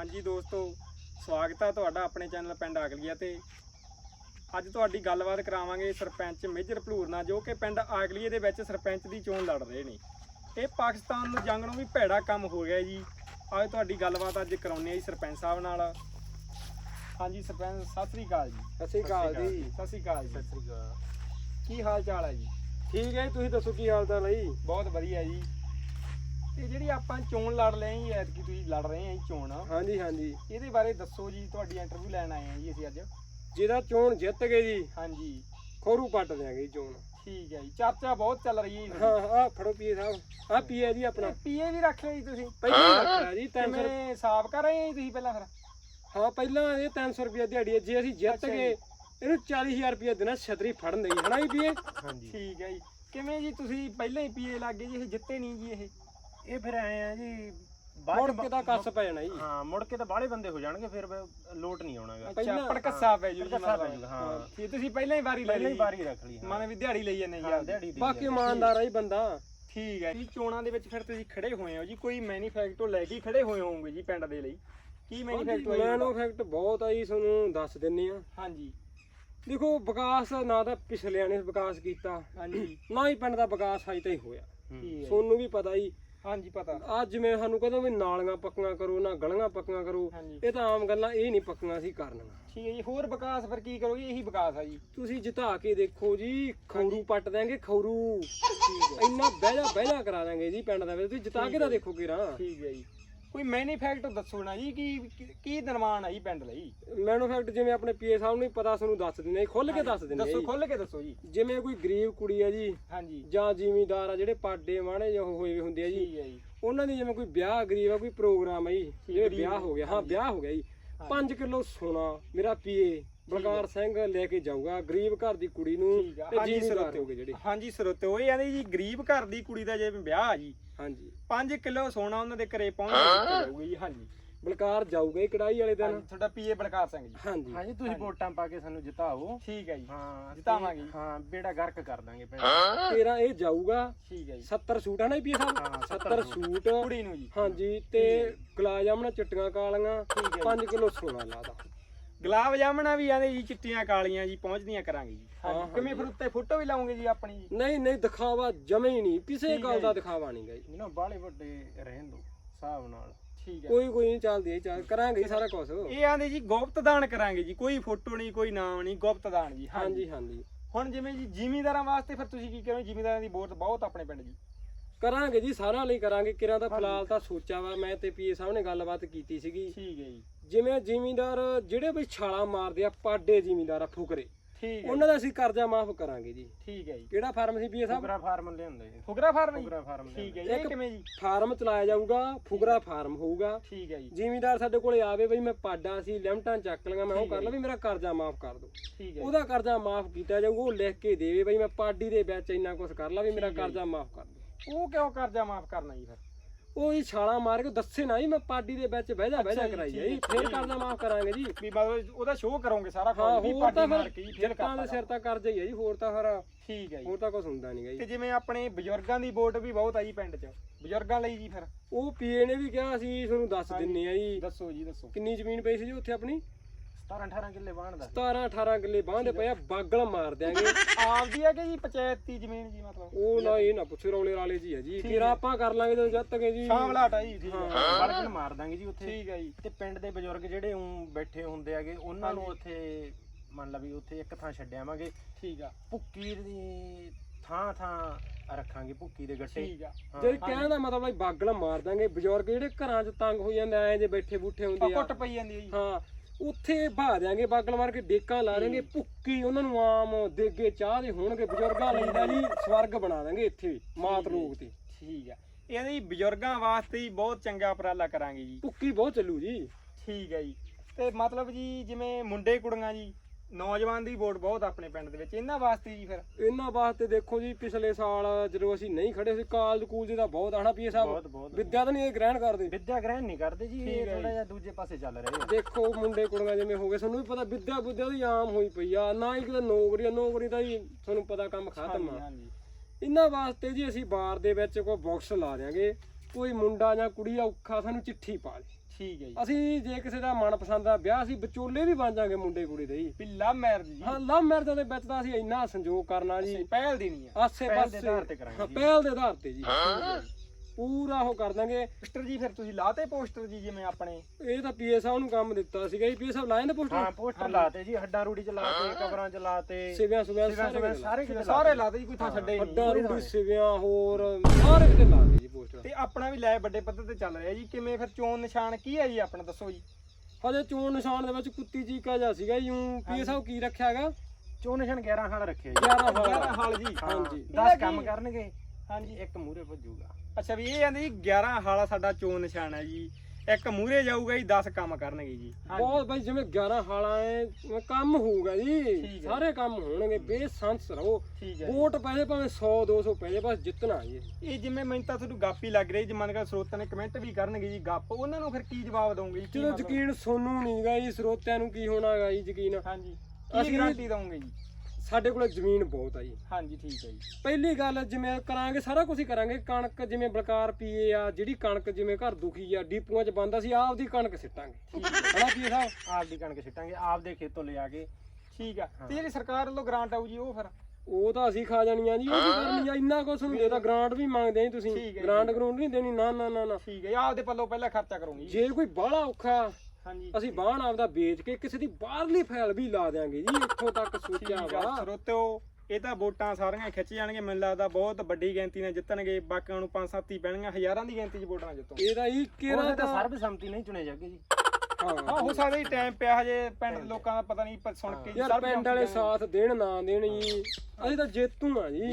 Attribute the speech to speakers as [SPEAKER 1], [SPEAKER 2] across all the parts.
[SPEAKER 1] ਹਾਂਜੀ ਦੋਸਤੋ ਸਵਾਗਤ ਹੈ ਤੁਹਾਡਾ ਆਪਣੇ ਚੈਨਲ ਪਿੰਡ ਆਗਲੀਆ ਤੇ। ਅੱਜ ਤੁਹਾਡੀ ਗੱਲਬਾਤ ਕਰਾਵਾਂਗੇ ਸਰਪੰਚ ਮੇਜਰ ਭਲੂਰ ਨਾਲ ਜੋ ਕਿ ਪਿੰਡ ਆਗਲੀਏ ਦੇ ਵਿੱਚ ਸਰਪੰਚ ਦੀ ਚੋਣ ਲੜ ਰਹੇ ਨੇ। ਇਹ ਪਾਕਿਸਤਾਨ ਨੂੰ ਜੰਗ ਨੂੰ ਵੀ ਭੈੜਾ ਕੰਮ ਹੋ ਗਿਆ ਜੀ। ਅੱਜ ਤੁਹਾਡੀ ਗੱਲਬਾਤ ਅੱਜ ਕਰਾਉਣੀ ਹੈ ਜੀ ਸਰਪੰਚ ਸਾਹਿਬ ਨਾਲ। ਹਾਂਜੀ ਸਰਪੰਚ ਸਤਿ ਸ੍ਰੀ ਅਕਾਲ ਜੀ।
[SPEAKER 2] ਸਤਿ ਸ਼੍ਰੀ ਅਕਾਲ ਜੀ।
[SPEAKER 1] ਸਤਿ ਸ੍ਰੀ ਅਕਾਲ ਜੀ।
[SPEAKER 2] ਸ੍ਰੀ ਅਕਾਲ।
[SPEAKER 1] ਕੀ ਹਾਲ ਚਾਲ ਹੈ ਜੀ?
[SPEAKER 2] ਠੀਕ ਹੈ ਜੀ ਤੁਸੀਂ ਦੱਸੋ ਕੀ ਹਾਲ ਚਾਲ ਹੈ ਜੀ?
[SPEAKER 1] ਬਹੁਤ ਵਧੀਆ ਜੀ। ਤੇ ਜਿਹੜੀ ਆਪਾਂ ਚੋਣ ਲੜ ਹਾਂ ਜੀ ਐਤਕੀ ਤੁਸੀਂ ਲੜ ਰਹੇ ਹਾਂ ਜੀ ਚੋਣ।
[SPEAKER 2] ਹਾਂਜੀ ਹਾਂਜੀ।
[SPEAKER 1] ਇਹਦੇ ਬਾਰੇ ਦੱਸੋ ਜੀ ਤੁਹਾਡੀ ਇੰਟਰਵਿਊ ਲੈਣ ਆਏ ਹਾਂ ਜੀ ਅਸੀਂ ਅੱਜ।
[SPEAKER 2] ਜਿਹਦਾ ਚੋਣ ਜਿੱਤ ਗਏ ਜੀ
[SPEAKER 1] ਹਾਂਜੀ।
[SPEAKER 2] ਖੋਰੂ ਪੱਟ ਦਿਆਂਗੇ ਜੀ ਚੋਣ।
[SPEAKER 1] ਠੀਕ ਹੈ ਜੀ ਚਰਚਾ ਬਹੁਤ ਚੱਲ ਰਹੀ ਹੈ
[SPEAKER 2] ਹਾਂ ਆ ਫੜੋ ਪੀਏ ਸਾਹਿਬ ਆ ਪੀਏ ਜੀ ਆਪਣਾ।
[SPEAKER 1] ਪੀਏ ਵੀ ਰੱਖ ਲਿਆ ਜੀ ਤੁਸੀਂ।
[SPEAKER 2] ਪਹਿਲਾਂ ਰੱਖਿਆ ਜੀ 300
[SPEAKER 1] ਕਿਵੇਂ ਸਾਫ਼ ਕਰ ਰਹੇ ਹੋ ਜੀ ਤੁਸੀਂ ਪਹਿਲਾਂ ਫਿਰ?
[SPEAKER 2] ਹਾਂ ਪਹਿਲਾਂ ਇਹ 300 ਰੁਪਏ ਦਿਹਾੜੀ ਹੈ ਜੇ ਅਸੀਂ ਜਿੱਤ। ਗਏ ਇਹਨੂੰ 40000 ਰੁਪਏ ਦੇਣਾ ਛਤਰੀ ਫੜਨ ਦੇ ਹਨਾ ਜੀ ਪੀਏ?
[SPEAKER 3] ਹਾਂਜੀ।
[SPEAKER 1] ਠੀਕ ਹੈ ਜੀ। ਕਿਵੇਂ ਜੀ ਤੁਸੀਂ ਪਹਿਲਾਂ ਹੀ ਪੀਏ ਲੱਗੇ ਜੀ ਇਹ ਜਿੱਤੇ ਨਹੀਂ ਜੀ ਇਹ?
[SPEAKER 3] ਇਹ ਫਿਰ ਆਏ ਆ ਜੀ
[SPEAKER 2] ਮੁੜ ਕੇ ਤਾਂ ਕੱਸ ਪੈ ਜਾਣਾ ਜੀ।
[SPEAKER 3] ਹਾਂ ਮੁੜ ਕੇ ਤਾਂ ਬਾਹਲੇ ਬੰਦੇ ਹੋ ਜਾਣਗੇ ਫਿਰ ਲੋਟ ਨਹੀਂ ਆਉਣਾਗਾ
[SPEAKER 2] ਪਹਿਲਾਂ-
[SPEAKER 1] ਪੜਕੱਸਾ ਪੈ ਜੂ ਜੀ
[SPEAKER 3] ਪੜਕੱਸਾ ਪੈ ਹਾਂ।
[SPEAKER 1] ਠੀਕ ਤੁਸੀਂ ਪਹਿਲਾਂ ਹੀ ਵਾਰੀ ਲੈ
[SPEAKER 3] ਪਹਿਲਾਂ
[SPEAKER 1] ਲਈ
[SPEAKER 3] ਹੀ ਬਾਰੀ ਰੱਖ ਲਈ
[SPEAKER 1] ਮਨ ਵੀ ਦਿਹਾੜੀ ਲਈ ਜਾਂਦੇ ਜੀ
[SPEAKER 3] ਹਾਂ
[SPEAKER 1] ਆਪਦੀ।
[SPEAKER 3] ਦਿਹਾੜੀ ਦੀ
[SPEAKER 2] ਬਾਕੀ ਇਮਾਨਦਾਰ ਆ ਜੀ ਬੰਦਾ।
[SPEAKER 1] ਠੀਕ ਹੈ ਜੀ। ਚੋਣਾਂ ਦੇ ਵਿੱਚ ਫਿਰ ਤੁਸੀਂ ਖੜੇ ਹੋਏ ਹੋ ਜੀ ਕੋਈ ਮੈਨੀਫੈਕਟੋ ਲੈ ਕੇ ਹੀ ਖੜੇ ਹੋਏ ਹੋਵੋਗੇ ਜੀ ਪਿੰਡ ਦੇ ਲਈ? ਕੀ ਮੈਨੀਫੈਕਟੋ ਹੈ ਜੀ?
[SPEAKER 2] ਮੈਨੂ
[SPEAKER 1] ਤੁਹਾਡਾ?
[SPEAKER 2] ਇਫੈਕਟ ਬਹੁਤ ਆ ਜੀ ਤੁਹਾਨੂੰ ਦੱਸ ਦਿੰਨੇ ਆ
[SPEAKER 1] ਹਾਂਜੀ।
[SPEAKER 2] ਦੇਖੋ ਵਿਕਾਸ ਦਾ ਨਾ ਤਾਂ ਪਿਛਲਿਆਂ ਨੇ ਵਿਕਾਸ ਕੀਤਾ।
[SPEAKER 1] ਹਾਂਜੀ।
[SPEAKER 2] ਨਾ ਹੀ ਪਿੰਡ ਦਾ ਵਿਕਾਸ ਅਜੇ ਤਾਈਂ ਹੋਇਆ।
[SPEAKER 3] ਹੂੰ।
[SPEAKER 1] ਠੀਕ ਹੈ। ਜੀ।
[SPEAKER 2] ਤੁਹਾਨੂੰ ਵੀ ਪਤਾ ਜੀ
[SPEAKER 1] ਹਾਂਜੀ ਪਤਾ।
[SPEAKER 2] ਅੱਜ ਜਿਵੇਂ ਸਾਨੂੰ ਕਹਿੰਦੇ ਵੀ ਨਾਲੀਆਂ ਪੱਕੀਆਂ ਕਰੋ ਨਾ ਗਲੀਆਂ ਪੱਕੀਆਂ ਕਰੋ
[SPEAKER 1] ਹਾਂਜੀ।
[SPEAKER 2] ਇਹ ਤਾਂ ਆਮ ਗੱਲਾਂ ਇਹ ਨਹੀਂ ਪੱਕੀਆਂ ਸੀ ਕਰਨੀਆਂ
[SPEAKER 1] ਠੀਕ ਹੈ ਜੀ ਹੋਰ ਵਿਕਾਸ ਫਿਰ ਕੀ ਕਰੋਗੇ? ਇਹੀ ਵਿਕਾਸ ਆ ਜੀ।
[SPEAKER 2] ਤੁਸੀਂ ਜਿਤਾ ਕੇ ਦੇਖੋ ਜੀ ਖੌਰੂ ਪੱਟ ਦਿਆਂਗੇ ਖੌਰੂ।
[SPEAKER 1] ਠੀਕ ਹੈ।
[SPEAKER 2] ਇੰਨਾ ਬਹਿਜਾ ਬਹਿਜਾ ਕਰਾ ਦਾਂਗੇ ਜੀ ਪਿੰਡ ਦਾ ਵਿੱਚ। ਤੁਸੀਂ ਜਿਤਾ ਕੇ ਤਾਂ ਦੇਖੋ ਕਿਰਾ
[SPEAKER 1] ਠੀਕ ਹੈ ਜੀ। ਕੋਈ ਮੈਨੀਫੈਕਟੋ ਦੱਸੋ ਨਾ ਜੀ ਕੀ ਕੀ- ਨਿਰਮਾਣ ਹੈ ਜੀ ਪਿੰਡ ਲਈ
[SPEAKER 2] ਮੈਨੂਫੈਕਟ ਜਿਵੇਂ ਆਪਣੇ ਪੀਏ ਸਾਹਿਬ ਨੂੰ ਪਤਾ ਤੁਹਾਨੂੰ ਦੱਸ ਦਿੰਦੇ ਆ ਖੁੱਲ ਕੇ ਦੱਸ ਦਿੰਦੇ ਆ
[SPEAKER 1] ਦੱਸੋ
[SPEAKER 2] ਜੀ।
[SPEAKER 1] ਖੁੱਲ ਕੇ ਦੱਸੋ ਜੀ
[SPEAKER 2] ਜਿਵੇਂ ਕੋਈ ਗਰੀਬ ਕੁੜੀ ਆ ਜੀ
[SPEAKER 1] ਹਾਂਜੀ
[SPEAKER 2] ਜਾਂ ਜ਼ਿਮੀਂਦਾਰ ਆ ਜਿਹੜੇ ਪਾਡੇ ਮਾਣੇ ਜਿਹੇ ਹੋਏ ਵੇ ਹੁੰਦੇ ਆ ਜੀ
[SPEAKER 1] ਠੀਕ ਹੈ ਜੀ
[SPEAKER 2] ਉਹਨਾਂ ਦੀ ਜਿਵੇਂ ਕੋਈ ਵਿਆਹ ਗਰੀਬ ਆ ਕੋਈ ਪ੍ਰੋਗਰਾਮ ਆ ਜੀ ਜਿਵੇਂ
[SPEAKER 1] ਗਰੀਬ
[SPEAKER 2] ਵਿਆਹ ਹੋ ਗਿਆ ਹਾਂ। ਵਿਆਹ ਹੋ ਗਿਆ ਜੀ
[SPEAKER 1] ਹਾਂਜੀ।
[SPEAKER 2] 5 ਕਿਲੋ ਸੋਨਾ ਮੇਰਾ ਪੀਏ ਬਲਕਾਰ ਸਿੰਘ ਲੈ ਕੇ ਜਾਊਗਾ ਗਰੀਬ ਘਰ ਦੀ ਕੁੜੀ ਨੂੰ
[SPEAKER 1] ਠੀਕ ਆ
[SPEAKER 2] ਤੇ
[SPEAKER 1] ਹਾਂਜੀ
[SPEAKER 2] ਜ਼ਿਮੀਂਦਾਰ
[SPEAKER 1] ਸਰੋਤੇ
[SPEAKER 2] ਹੋਗੇ ਜਿਹੜੇ।
[SPEAKER 1] ਹਾਂਜੀ ਸਰੋਤੇ ਉਹ ਕਹਿੰਦੇ ਜੀ ਗਰੀਬ ਘਰ ਦੀ ਕੁੜੀ ਦਾ ਜੇ ਵਿਆਹ ਆ ਜੀ
[SPEAKER 2] ਹਾਂਜੀ।
[SPEAKER 1] 5 ਕਿਲੋ ਸੋਨਾ ਉਹਨਾਂ ਦੇ ਘਰੇ ਪਹੁੰਚ ਜਾਊਗੀ ਜੀ ਹਾਂਜੀ।
[SPEAKER 2] ਬਲਕਾਰ ਜਾਊਗਾ ਹੀ ਕੜਾਈ ਵਾਲੇ ਦਿਨ।
[SPEAKER 1] ਹਾਂਜੀ, ਤੁਹਾਡਾ ਪੀਏ ਬਲਕਾਰ ਸਿੰਘ ਜੀ।
[SPEAKER 2] ਹਾਂਜੀ।
[SPEAKER 3] ਹਾਂਜੀ ਤੁਸੀਂ ਵੋਟਾਂ ਪਾ ਕੇ ਸਾਨੂੰ ਜਿਤਾਓ।
[SPEAKER 1] ਠੀਕ ਹੈ ਜੀ।
[SPEAKER 3] ਹਾਂ
[SPEAKER 1] ਜਿਤਾਵਾਂਗੇ।
[SPEAKER 3] ਹਾਂ ਬੇੜਾ ਗਰਕ ਕਰ ਦਾਂਗੇ ਪਿੰਡ
[SPEAKER 2] ਤੇਰਾ ਇਹ ਜਾਊਗਾ
[SPEAKER 1] ਠੀਕ ਹੈ ਜੀ।
[SPEAKER 2] 70 ਸੂਟ ਹਨਾ ਪੀਏ ਸਾਹਿਬ?
[SPEAKER 3] ਹਾਂ,
[SPEAKER 2] 70
[SPEAKER 3] 70
[SPEAKER 2] ਸੂਟ।
[SPEAKER 1] ਕੁੜੀ ਨੂੰ ਜੀ।
[SPEAKER 2] ਹਾਂਜੀ ਤੇ ਗੁਲਾਬ ਜਾਮਣਾ ਚਿੱਟੀਆਂ ਕਾਲੀਆਂ
[SPEAKER 1] ਠੀਕ ਹੈ
[SPEAKER 2] 5 ਕਿਲੋ ਸੋਨਾ ਲਾਦਾ
[SPEAKER 1] ਗੁਲਾਬ ਜਾਮਣਾ ਵੀ ਆਂਦੇ ਜੀ ਚਿੱਟੀਆਂ ਕਾਲੀਆਂ ਜੀ ਪਹੁੰਚਦੀਆਂ ਕਰਾਂਗੇ ਜੀ।
[SPEAKER 2] ਹਾਂ,
[SPEAKER 1] ਕਿਵੇਂ ਫਿਰ ਉੱਤੇ ਫੋਟੋ ਵੀ ਲਾਉਂਗੇ ਜੀ ਆਪਣੀ ਜੀ?
[SPEAKER 2] ਨਹੀਂ ਨਹੀਂ ਦਿਖਾਵਾ ਜਮੇ ਹੀ ਨਹੀਂ। ਕਿਸੇ
[SPEAKER 1] ਠੀਕ ਹੈ
[SPEAKER 2] ਗੱਲ ਦਾ
[SPEAKER 1] ਜੀ।
[SPEAKER 2] ਦਿਖਾਵਾ ਨਹੀਂ ਗਈ
[SPEAKER 3] ਨਾ ਬਾਹਲੇ ਵੱਡੇ ਰਹਿਣ ਦੋ ਹਿਸਾਬ ਨਾਲ।
[SPEAKER 1] ਠੀਕ ਹੈ।
[SPEAKER 2] ਕੋਈ ਕੋਈ ਨਹੀਂ ਚੱਲਦੀ ਇਹ ਚੱਲ ਕਰਾਂਗੇ ਜੀ ਸਾਰਾ ਕੁਝ
[SPEAKER 1] ਇਹ ਆਂਦੇ ਜੀ ਗੁਪਤ ਦਾਨ ਕਰਾਂਗੇ ਜੀ ਕੋਈ ਫੋਟੋ ਨਹੀਂ ਕੋਈ ਨਾਮ ਨਹੀਂ ਗੁਪਤ ਦਾਨ ਜੀ
[SPEAKER 2] ਹਾਂਜੀ ਹਾਂਜੀ।
[SPEAKER 1] ਹੁਣ ਜਿਵੇਂ ਜੀ ਜ਼ਿਮੀਂਦਾਰਾਂ ਵਾਸਤੇ ਫਿਰ ਤੁਸੀਂ ਕੀ ਕਰੋ ਜ਼ਿਮੀਂਦਾਰਾਂ ਦੀ ਵੋਟ ਬਹੁਤ ਆਪਣੇ ਪਿੰਡ ਜੀ।
[SPEAKER 2] ਕਰਾਂਗੇ ਜੀ ਸਾਰਿਆਂ ਲਈ ਕਰਾਂਗੇ। ਕਿਰਾਂ ਦਾ ਫਿਲਹਾਲ ਤਾਂ ਸੋਚਿਆ ਵਾ ਮੈਂ ਤੇ ਪੀਏ ਸਾਹਿਬ ਨੇ ਗੱਲਬਾਤ ਕੀਤੀ ਸੀਗੀ।
[SPEAKER 1] ਠੀਕ ਹੈ ਜੀ।
[SPEAKER 2] ਜਿਵੇਂ ਜ਼ਿਮੀਂਦਾਰ ਜਿਹੜੇ ਵੀ ਛਾਲਾ ਮਾਰਦੇ ਆ ਪਾਡੇ ਜ਼ਿਮੀਂਦਾਰ ਆ ਫੁਕਰੇ।
[SPEAKER 1] ਠੀਕ ਹੈ।
[SPEAKER 2] ਉਹਨਾਂ ਦਾ ਅਸੀਂ ਕਰਜ਼ਾ ਮਾਫ ਕਰਾਂਗੇ ਜੀ।
[SPEAKER 1] ਠੀਕ ਹੈ ਜੀ।
[SPEAKER 2] ਕਿਹੜਾ ਫਾਰਮ ਸੀ ਪੀਏ ਸਾਹਿਬ?
[SPEAKER 3] ਫੁਗਰਾ ਫਾਰਮ ਲਿਆਉਂਦੇ ਜੀ।
[SPEAKER 1] ਫੁਗਰਾ ਫਾਰਮ ਜੀ?
[SPEAKER 3] ਫੁਗਰਾ ਫਾਰਮ
[SPEAKER 1] ਠੀਕ ਹੈ ਜੀ। ਇਹ ਕਿਵੇਂ ਜੀ?
[SPEAKER 2] ਫਾਰਮ ਚਲਾਇਆ ਜਾਊਗਾ ਫੁਗਰਾ ਫਾਰਮ ਹੋਊਗਾ।
[SPEAKER 1] ਠੀਕ ਹੈ ਜੀ।
[SPEAKER 2] ਜ਼ਿਮੀਂਦਾਰ ਸਾਡੇ ਕੋਲੇ ਆਵੇ ਬਈ ਮੈਂ ਪਾਡਾ ਸੀ ਲਿਮਟਾਂ ਚੱਕ ਲਈਆਂ ਮੈਂ ਉਹ ਕਰ ਲਾਂ ਵੀ ਮੇਰਾ ਕਰਜ਼ਾ ਮਾਫ ਕਰ ਦਿਓ
[SPEAKER 1] ਠੀਕ ਹੈ
[SPEAKER 2] ਉਹਦਾ ਕਰਜ਼ਾ ਮਾਫ ਕੀਤਾ ਜਾਊਗਾ ਉਹ ਲਿਖ ਕੇ ਦੇਵੇ ਬਈ ਮੈਂ ਪਾਡੀ ਦੇ ਵਿੱਚ ਇੰਨਾ ਕੁਝ ਕਰ ਲਾਂ ਵੀ ਮੇਰਾ। ਕਰਜ਼ਾ ਮਾਫ ਕਰ ਦਿਓ
[SPEAKER 1] ਉਹ ਕਿਉਂ ਕਰਜ਼ਾ ਮਾਫ ਕਰਨਾ ਜੀ ਫਿਰ?
[SPEAKER 2] ਉਹ ਹੀ ਛਾਲਾ ਮਾਰ ਕੇ ਦੱਸੇ ਨਾ ਜੀ ਮੈਂ ਪਾਡੀ ਦੇ ਵਿੱਚ ਬਹਿ ਜਾ ਬਹਿ ਜਾ
[SPEAKER 1] ਜੀ,
[SPEAKER 2] ਕਰਾਈ ਜੀ ਫਿਰ। ਕਰਜ਼ਾ ਮਾਫ ਕਰਾਂਗੇ ਜੀ।
[SPEAKER 1] ਵੀ ਮਤਲਬ ਉਹਦਾ ਸ਼ੋਅ ਕਰੋਗੇ ਸਾਰਾ ਕੁਝ ਵੀ
[SPEAKER 2] ਹੋਰ
[SPEAKER 1] ਪਾਰਟੀ ਮਾਰ ਕੇ ਜੀ ਫਿਰ
[SPEAKER 2] ਜੱਟਾਂ ਦੇ
[SPEAKER 1] ਕਰਤਾ
[SPEAKER 2] ਸਿਰ। ਤਾਂ ਕਰਜ਼ਾ ਹੀ ਹੈ ਜੀ ਹੋਰ ਤਾਂ ਫਿਰ
[SPEAKER 1] ਠੀਕ ਹੈ ਜੀ।
[SPEAKER 2] ਹੋਰ ਤਾਂ ਕੁਝ ਹੁੰਦਾ ਨਹੀਂ ਗਾ
[SPEAKER 1] ਤੇ
[SPEAKER 2] ਜੀ
[SPEAKER 1] ਜਿਵੇਂ ਆਪਣੇ ਬਜ਼ੁਰਗਾਂ ਦੀ ਵੋਟ ਵੀ ਬਹੁਤ ਆ ਜੀ ਪਿੰਡ 'ਚ ਬਜ਼ੁਰਗਾਂ ਲਈ ਜੀ ਫਿਰ।
[SPEAKER 2] ਉਹ ਪੀਏ ਨੇ ਵੀ ਕਿਹਾ ਅਸੀਂ ਤੁਹਾਨੂੰ ਦੱਸ। ਦਿੰਨੇ ਆ ਜੀ।
[SPEAKER 1] ਦੱਸੋ ਜੀ ਦੱਸੋ।
[SPEAKER 2] ਕਿੰਨੀ ਜ਼ਮੀਨ ਪਈ ਸੀ ਜੀ ਉੱਥੇ ਆਪਣੀ?
[SPEAKER 3] 17 18 ਕਿੱਲੇ ਬਾਣ ਦਾ
[SPEAKER 2] 17 18 ਕਿੱਲੇ ਬਾਂਦੇ ਪਏ ਆ ਬਾਗਲ ਮਾਰ ਦਿਆਂਗੇ।
[SPEAKER 1] ਆਪਦੀ ਹੈ ਕਿ ਜੀ ਪੰਚਾਇਤੀ ਜ਼ਮੀਨ ਜੀ ਮਤਲਬ?
[SPEAKER 2] ਉਹ ਨਾ ਇਹ ਨਾ ਪੁੱਛੋ ਰੌਲੇ ਰਾਲੇ ਜੀ ਹੈ ਜੀ। ਫਿਰ ਆਪਾਂ ਕਰ ਲਾਂਗੇ ਜਦੋਂ ਜੱਤ ਗਏ ਜੀ
[SPEAKER 1] ਸ਼ਾਮਲਾਟ ਆ ਜੀ ਠੀਕ ਹੈ।
[SPEAKER 3] ਬਲਗਨ ਮਾਰ ਦਾਂਗੇ ਜੀ ਉੱਥੇ।
[SPEAKER 1] ਠੀਕ ਹੈ ਜੀ।
[SPEAKER 3] ਤੇ ਪਿੰਡ ਦੇ ਬਜ਼ੁਰਗ ਜਿਹੜੇ ਉਂ ਬੈਠੇ ਹੁੰਦੇ ਆਗੇ ਉਹਨਾਂ ਨੂੰ ਉੱਥੇ ਮੰਨ ਲਾ ਵੀ ਉੱਥੇ ਇੱਕ ਥਾਂ ਛੱਡਿਆਵਾਂਗੇ
[SPEAKER 1] ਠੀਕ ਆ।
[SPEAKER 3] ਭੁੱਕੀ ਦੀ ਥਾਂ ਥਾਂ ਰੱਖਾਂਗੇ ਭੁੱਕੀ ਦੇ ਗੱਟੇ।
[SPEAKER 1] ਠੀਕ ਆ।
[SPEAKER 2] ਜੇ ਕਹਿਣ ਦਾ ਮਤਲਬ ਹੈ ਬਾਗਲ ਮਾਰ ਦਾਂਗੇ ਬਜ਼ੁਰਗ ਜਿਹੜੇ ਘਰਾਂ 'ਚ ਤੰਗ ਹੋ ਜਾਂਦੇ ਐ ਜੇ ਬੈਠੇ ਬੂਠੇ ਹੁੰਦੇ ਆ।
[SPEAKER 1] ਕੁੱਟ ਪਈ ਜਾਂਦੀ ਹੈ ਜੀ।
[SPEAKER 2] ਹਾਂ। ਉੱਥੇ ਬਹਾ ਦਿਆਂਗੇ ਬਾਗਲ ਮਾਰ ਕੇ ਡੇਕਾਂ ਲਾ ਦੇਾਂਗੇ ਭੁੱਕੀ ਉਹਨਾਂ ਨੂੰ ਆਮ ਦੇਗੇ ਚਾਹ ਦੇ ਹੋਣਗੇ ਬਜ਼ੁਰਗਾਂ ਲਈ ਦਾ ਜੀ ਸਵਰਗ ਬਣਾ ਦਾਂਗੇ ਇੱਥੇ ਮਾਤ ਲੋਕ ਤੇ।
[SPEAKER 1] ਠੀਕ ਆ ਇਹਦੇ ਜੀ ਬਜ਼ੁਰਗਾਂ ਵਾਸਤੇ ਹੀ ਬਹੁਤ ਚੰਗਾ ਉਪਰਾਲਾ ਕਰਾਂਗੇ ਜੀ।
[SPEAKER 2] ਭੁੱਕੀ ਬਹੁਤ ਚੱਲੂ ਜੀ।
[SPEAKER 1] ਠੀਕ ਹੈ ਜੀ। ਤੇ ਮਤਲਬ ਜੀ ਜਿਵੇਂ ਮੁੰਡੇ ਕੁੜੀਆਂ ਜੀ ਨੌਜਵਾਨ ਦੀ ਵੋਟ ਬਹੁਤ ਆਪਣੇ ਪਿੰਡ ਦੇ ਵਿੱਚ ਇਹਨਾਂ ਵਾਸਤੇ ਜੀ ਫਿਰ?
[SPEAKER 2] ਇਹਨਾਂ ਵਾਸਤੇ ਦੇਖੋ ਜੀ ਪਿਛਲੇ ਸਾਲ ਜਦੋਂ ਅਸੀਂ ਨਹੀਂ ਖੜੇ ਸੀ ਕਾਲਜ ਕੂਲਜ ਦਾ ਬਹੁਤ ਆਣਾ ਪੀਏ
[SPEAKER 3] ਬਹੁਤ
[SPEAKER 2] ਸਾਹਿਬ।
[SPEAKER 3] ਬਹੁਤ
[SPEAKER 2] ਵਿਦਿਆ ਤਾਂ ਨਹੀਂ ਇਹ ਗ੍ਰਹਿਣ ਕਰਦੇ।
[SPEAKER 3] ਵਿਦਿਆ ਗ੍ਰਹਿਣ ਨਹੀਂ ਕਰਦੇ ਜੀ
[SPEAKER 1] ਠੀਕ
[SPEAKER 3] ਇਹ
[SPEAKER 1] ਹੈ
[SPEAKER 3] ਥੋੜਾ। ਜਿਹਾ ਦੂਜੇ ਪਾਸੇ ਚੱਲ ਰਹੇ ਆ
[SPEAKER 2] ਦੇਖੋ ਮੁੰਡੇ ਕੁੜੀਆਂ ਜਿਵੇਂ ਹੋ ਗਏ ਤੁਹਾਨੂੰ ਵੀ ਪਤਾ ਵਿਦਿਆ ਬੁੱਧਿਆ ਦੀ ਆਮ ਹੋਈ ਪਈ ਆ ਨਾ ਹੀ ਕਿਤੇ ਨੌਕਰੀ ਆ ਨੌਕਰੀ ਦਾ ਹੀ ਤੁਹਾਨੂੰ ਪਤਾ ਕੰਮ ਖਤਮ ਆ।
[SPEAKER 1] ਹਾਂਜੀ
[SPEAKER 2] ਇਹਨਾਂ ਵਾਸਤੇ ਜੀ ਅਸੀਂ ਬਾਰ ਦੇ ਵਿੱਚ ਕੋਈ ਬਾਕਸ ਲਾ ਦਿਆਂਗੇ ਕੋਈ ਮੁੰਡਾ ਜਾਂ ਕੁੜੀ ਔਖਾ ਸਾਨੂੰ ਚਿੱਠੀ ਪਾ ਦੇ।
[SPEAKER 1] ਠੀਕ ਹੈ ਜੀ।
[SPEAKER 2] ਅਸੀਂ ਜੇ ਕਿਸੇ ਦਾ ਮਨਪਸੰਦ ਦਾ ਵਿਆਹ ਸੀ ਵਿਚੋਲੇ ਵੀ ਬਣ ਜਾਾਂਗੇ ਮੁੰਡੇ ਕੁੜੀ ਦੇ ਜੀ।
[SPEAKER 1] ਵੀ ਲਵ ਮੈਰਿਜ ਜੀ।
[SPEAKER 2] ਹਾਂ ਲਵ ਮੈਰਿਜ ਦੇ ਵਿੱਚ ਤਾਂ ਅਸੀਂ ਇੰਨਾ ਸੰਜੋਗ ਕਰਨਾ ਜੀ।
[SPEAKER 1] ਪਹਿਲ ਦੀ ਨਹੀਂ ਆ।
[SPEAKER 2] ਆਸੇ
[SPEAKER 3] ਪਹਿਲ ਦੇ
[SPEAKER 2] ਪਾਸੇ।
[SPEAKER 3] ਆਧਾਰ ਤੇ ਕਰਾਂਗੇ।
[SPEAKER 2] ਪਹਿਲ ਦੇ ਆਧਾਰ ਤੇ ਜੀ। ਪੂਰਾ ਉਹ ਕਰ ਦਾਂਗੇ।
[SPEAKER 1] ਪੋਸਟਰ ਜੀ ਫਿਰ ਤੁਸੀਂ ਲਾਤੇ ਪੋਸਟਰ ਜੀ ਜਿਵੇਂ ਆਪਣੇ?
[SPEAKER 2] ਇਹ ਤਾਂ ਪੀਏ ਸਾਹਿਬ ਨੂੰ ਕੰਮ ਦਿੱਤਾ ਸੀਗਾ ਜੀ। ਪੀਏ ਸਾਹਿਬ ਲਾਏ ਨੇ
[SPEAKER 3] ਹਾਂ
[SPEAKER 2] ਪੋਸਟਰ
[SPEAKER 3] ਪੋਸਟਰ ਲਾਤੇ ਜੀ ਹੱਡਾਂ ਰੂੜੀ ਚ ਲਾਤੇ ਕਬਰਾਂ ਚ ਲਾਤੇ।
[SPEAKER 2] ਸਿਵਿਆਂ ਸੁਵਿਆਂ ਸਾਰੇ
[SPEAKER 3] ਸਾਰੇ
[SPEAKER 1] ਲਾਤੇ। ਜੀ ਕੋਈ ਥਾਂ ਛੱਡੇ ਨਹੀਂ।
[SPEAKER 2] ਰੂੜੀ ਸਿਵਿਆਂ ਹੋਰ ਸਾਰੇ ਕਿਤੇ ਲਾਤੇ। ਜੀ ਪੋਸਟਰ
[SPEAKER 1] ਤੇ ਆਪਣਾ ਵੀ ਲੈ ਵੱਡੇ ਪੱਧਰ ਤੇ ਚੱਲ ਰਿਹਾ ਜੀ। ਕਿਵੇਂ ਫਿਰ ਚੋਣ ਨਿਸ਼ਾਨ ਕੀ ਹੈ ਜੀ ਆਪਣਾ ਦੱਸੋ ਜੀ।
[SPEAKER 2] ਹਜੇ ਚੋਣ ਨਿਸ਼ਾਨ ਦੇ ਵਿੱਚ ਕੁੱਤੀ ਚੀਕਾ ਜਿਹਾ ਸੀਗਾ ਜੀ ਪੀਏ ਸਾਹਿਬ ਕੀ ਰੱਖਿਆ ਹੈਗਾ?
[SPEAKER 3] ਚੋਣ ਨਿਸ਼ਾਨ 11 ਹਾਲ ਰੱਖਿਆ ਜੀ।
[SPEAKER 2] 11
[SPEAKER 1] 11
[SPEAKER 2] ਹਾਲ
[SPEAKER 1] ਹਾਲ ਜੀ।
[SPEAKER 2] ਹਾਂਜੀ।
[SPEAKER 3] 10 ਕੰਮ ਕਰਨਗੇ।
[SPEAKER 1] ਹਾਂਜੀ।
[SPEAKER 3] ਇੱਕ ਮੂਰੇ ਭੱਜੂਗਾ।
[SPEAKER 1] ਅੱਛਾ ਵੀ ਇਹ ਕਹਿੰਦੇ ਜੀ 11 ਹਾਲਾ ਸਾਡਾ ਚੋਣ ਨਿਸ਼ਾਨ ਹੈ ਜੀ। ਇੱਕ ਮੂਹਰੇ ਜਾਊਗਾ ਜੀ 10 ਕੰਮ ਕਰਨਗੇ ਜੀ।
[SPEAKER 2] ਬਹੁਤ ਬਾਈ ਜਿਵੇਂ 11 ਹਾਲਾਂ ਐ ਕੰਮ ਹੋਊਗਾ ਜੀ।
[SPEAKER 1] ਹੈ।
[SPEAKER 2] ਸਾਰੇ ਕੰਮ ਹੋਣਗੇ ਬੇਸੰਸ ਰਹੋ।
[SPEAKER 1] ਹੈ
[SPEAKER 2] ਵੋਟ ਪੈ ਜਾਏ ਭਾਵੇਂ 100 200 ਪੈ ਜਾਏ ਬਸ ਜਿੱਤਣਾ ਜੀ
[SPEAKER 1] ਇਹ। ਜਿਵੇਂ ਮੈਨੂੰ ਤਾਂ ਤੁਹਾਨੂੰ ਗਾਪੀ ਲੱਗ ਰਹੀ ਜੀ ਮੰਨ ਕੇ ਸਰੋਤਾਂ ਨੇ ਕਮੈਂਟ ਵੀ ਕਰਨਗੇ ਜੀ ਗੱਪ ਉਹਨਾਂ ਨੂੰ ਫਿਰ ਕੀ ਜਵਾਬ ਦਵੋਗੇ ਜੀ
[SPEAKER 2] ਚਲੋ? ਯਕੀਨ ਸੋਨੂੰ ਨਹੀਂਗਾ ਜੀ ਸਰੋਤਿਆਂ ਨੂੰ ਕੀ ਹੋਣਾਗਾ ਜੀ ਯਕੀਨ?
[SPEAKER 1] ਹਾਂਜੀ।
[SPEAKER 2] ਅਸੀਂ-
[SPEAKER 1] ਗਾਰੰਟੀ ਦਵੋਗੇ ਜੀ?
[SPEAKER 2] ਸਾਡੇ ਕੋਲ ਜ਼ਮੀਨ ਬਹੁਤ ਆ ਜੀ।
[SPEAKER 1] ਹਾਂਜੀ ਠੀਕ ਹੈ ਜੀ।
[SPEAKER 2] ਪਹਿਲੀ ਗੱਲ ਜਿਵੇਂ ਕਰਾਂਗੇ ਸਾਰਾ ਕੁਝ ਹੀ ਕਰਾਂਗੇ। ਕਣਕ ਜਿਵੇਂ ਬਲਕਾਰ ਪੀਏ ਆ ਜਿਹੜੀ ਕਣਕ ਜਿਵੇਂ ਘਰ ਦੁਖੀ ਆ ਡੀਪੂਆਂ 'ਚ ਬੰਦਾ ਸੀ ਆਪਦੀ ਕਣਕ ਸਿੱਟਾਂਗੇ। ਹਨਾ ਪੀਏ ਸਾਹਿਬ?
[SPEAKER 3] ਆਪ ਦੀ ਕਣਕ ਸਿੱਟਾਂਗੇ ਆਪ ਦੇ ਖੇਤੋਂ ਲਿਆ ਕੇ।
[SPEAKER 1] ਠੀਕ ਆ। ਤੇ ਜਿਹੜੀ ਸਰਕਾਰ ਵੱਲੋਂ ਗ੍ਰਾਂਟ ਆਊ ਜੀ ਉਹ ਫਿਰ?
[SPEAKER 2] ਉਹ ਤਾਂ ਅਸੀਂ ਖਾ ਜਾਣੀਆਂ ਜੀ ਉਹ ਕੀ ਕਰਨੀ ਆ ਇੰਨਾ ਕੁਛ ਹੁੰਦੇ ਤਾਂ ਗ੍ਰਾਂਟ ਵੀ ਮੰਗਦੇ ਆ ਤੁਸੀਂ। ਗ੍ਰਾਂਟ ਗਰੂੰਟ ਨਹੀਂ ਦੇਣੀ ਨਾ ਨਾ ਨਾ ਨਾ।
[SPEAKER 1] ਠੀਕ ਹੈ ਆਪਦੇ ਪੱਲੋਂ ਪਹਿਲਾਂ ਖਰਚਾ ਕਰੂੰਗੀ ਜੇ
[SPEAKER 2] ਕੋਈ ਬਾਹਲਾ ਔਖਾ
[SPEAKER 1] ਹਾਂਜੀ
[SPEAKER 2] ਅਸੀਂ ਬਾਹਨ ਆਪਦਾ ਵੇਚ ਕੇ ਕਿਸੇ ਦੀ ਬਾਹਰਲੀ ਫੈਲ ਵੀ ਲਾ ਦਿਆਂਗੇ ਜੀ ਇੱਥੋਂ ਤੱਕ ਸੋਚਿਆ
[SPEAKER 1] ਠੀਕ ਆ
[SPEAKER 2] ਵਾ।
[SPEAKER 1] ਸਰੋਤਿਓ ਇਹ ਤਾਂ ਵੋਟਾਂ ਸਾਰੀਆਂ ਖਿੱਚ ਜਾਣਗੇ ਮੈਨੂੰ ਲੱਗਦਾ ਬਹੁਤ ਵੱਡੀ ਗਿਣਤੀ ਨਾਲ ਜਿੱਤਣਗੇ ਬਾਕੀਆਂ ਨੂੰ ਪੰਜ ਸੱਤ ਹੀ ਪੈਣਗੀਆਂ ਹਜ਼ਾਰਾਂ ਦੀ ਗਿਣਤੀ 'ਚ ਵੋਟਾਂ ਜਿੱਤੋ।
[SPEAKER 2] ਇਹਦਾ ਹੀ ਕਿਹੜਾ
[SPEAKER 3] ਤਾਂ
[SPEAKER 2] ਤਾਂ
[SPEAKER 3] ਸਰਬਸੰਮਤੀ ਨਹੀਂ ਚੁਣੇ ਜਾਗੇ ਜੀ।
[SPEAKER 1] ਹਾਂ
[SPEAKER 2] ਹਾਂ
[SPEAKER 1] ਹੋ ਸਕਦਾ ਜੀ ਟਾਈਮ ਪਿਆ ਹਜੇ ਪਿੰਡ ਦੇ ਲੋਕਾਂ ਦਾ ਪਤਾ ਨਹੀਂ ਪਰ ਸੁਣ ਕੇ
[SPEAKER 2] ਯਾਰ ਪਿੰਡ ਵਾਲੇ ਸਾਥ ਦੇਣ ਨਾ ਦੇਣ ਜੀ। ਅਸੀਂ ਤਾਂ ਜੇਤੂ ਆ ਜੀ।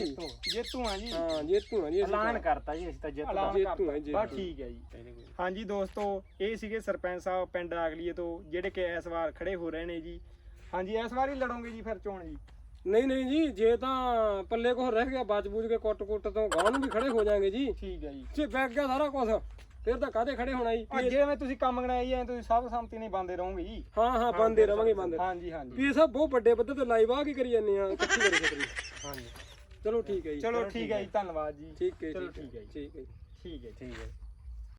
[SPEAKER 1] ਜੇਤੂ ਆ ਜੀ।
[SPEAKER 2] ਹਾਂ ਜੇਤੂ ਆ ਜੀ ਅਸੀਂ
[SPEAKER 3] ਐਲਾਨ। ਕਰਤਾ ਜੀ ਅਸੀਂ ਤਾਂ ਜਿੱਤ
[SPEAKER 1] ਐਲਾਨ
[SPEAKER 2] ਜੇਤੂ। ਹੈ, ਜੇਤੂ।
[SPEAKER 1] ਬਸ ਠੀਕ ਹੈ ਜੀ। ਹਾਂਜੀ ਦੋਸਤੋ ਇਹ ਸੀਗੇ ਸਰਪੰਚ ਸਾਹਿਬ ਪਿੰਡ ਆਗਲੀਏ ਤੋਂ ਜਿਹੜੇ ਕਿ ਇਸ ਵਾਰ ਖੜੇ ਹੋ ਰਹੇ ਨੇ ਜੀ। ਹਾਂਜੀ ਇਸ ਵਾਰ ਹੀ ਲੜੋਗੇ ਜੀ ਫਿਰ ਚੋਣ ਜੀ।
[SPEAKER 2] ਨਹੀਂ ਨਹੀਂ ਜੀ ਜੇ ਤਾਂ ਪੱਲੇ ਕੋਲ ਰਹਿ ਗਿਆ ਬਚ ਬੂਝ ਕੇ ਕੁੱਟ ਕੁੱਟ ਤੋਂ ਗਾਂ ਨੂੰ ਵੀ ਖੜੇ ਹੋ ਜਾਾਂਗੇ ਜੀ।
[SPEAKER 1] ਠੀਕ ਹੈ ਜੀ।
[SPEAKER 2] ਜੇ ਬੈਗ ਗਿਆ ਸਾਰਾ ਕੁਝ ਫਿਰ ਤਾਂ ਕਾਹਦੇ ਖੜੇ ਹੋਣਾ ਜੀ?
[SPEAKER 1] ਆ ਜਿਵੇਂ ਤੁਸੀਂ ਕੰਮ ਗਣਾਈ ਐ ਤੁਸੀਂ ਸਭ ਸੰਮਤੀ ਨਹੀਂ ਬੰਦੇ ਰਹੋਗੇ ਜੀ।
[SPEAKER 2] ਹਾਂ ਹਾਂ ਬੰਦੇ ਰਵਾਂਗੇ ਬੰਦੇ।
[SPEAKER 1] ਹਾਂਜੀ ਹਾਂਜੀ।
[SPEAKER 2] ਵੀ ਸਭ ਬਹੁਤ ਵੱਡੇ ਪੱਧਰ ਤੇ ਲਾਈਵ ਆ ਕੀ ਕਰੀ ਜਾਂਦੇ ਆ? ਇਕੱਠੀ ਕਰੀ ਸਕਦੀ
[SPEAKER 3] ਹਾਂਜੀ।
[SPEAKER 2] ਚਲੋ ਠੀਕ ਹੈ ਜੀ।
[SPEAKER 1] ਚਲੋ ਠੀਕ ਹੈ ਜੀ ਧੰਨਵਾਦ ਜੀ।
[SPEAKER 2] ਠੀਕ ਹੈ
[SPEAKER 1] ਚਲੋ
[SPEAKER 2] ਠੀਕ
[SPEAKER 1] ਹੈ ਜੀ।
[SPEAKER 2] ਠੀਕ ਹੈ
[SPEAKER 1] ਠੀਕ ਹੈ।
[SPEAKER 3] ਠੀਕ ਹੈ।